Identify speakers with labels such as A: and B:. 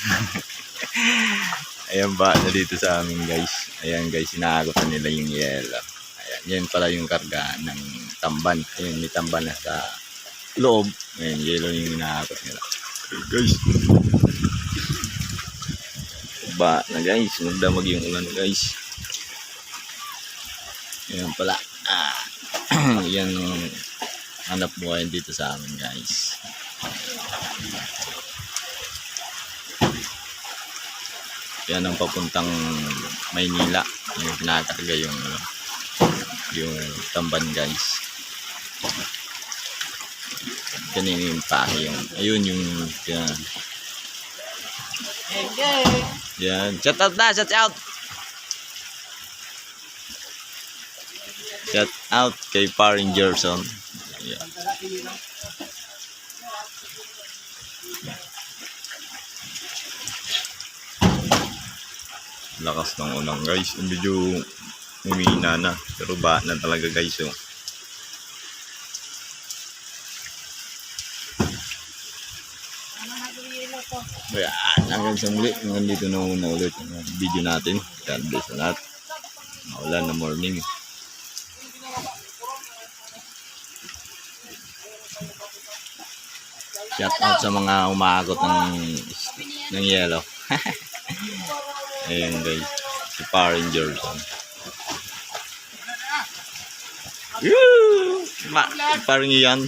A: Ayan ba, na dito sa amin guys. Ayan guys, inaakot na nila yung yelo. Ayan, yan pala yung karga ng tamban. Ayan, may tamban na sa loob. Ayan, yelo yung inaakot nila. Ayan, guys. Ba na guys, magdamag yung ulan guys. Ayan pala. Ah, yan hanap buhay dito sa amin guys. Yan ang papuntang Maynila. Yung pinakakarga yung ano, yung tamban guys. Kanina yung pahe yung ayun yung yan. Yan. Shout out na, shout out. Shout out kay Paring Gerson. Yan. Lakas ng unang guys. Medyo umina na. Pero ba na talaga guys oh. Ayan, hanggang sa muli. Hanggang dito na muna ulit ang video natin. God bless sa lahat. Maulan na morning. Shout out sa mga umaakot ng ng yellow Ayan guys, si Parin Jordan. Yoo! Ma, parang yan.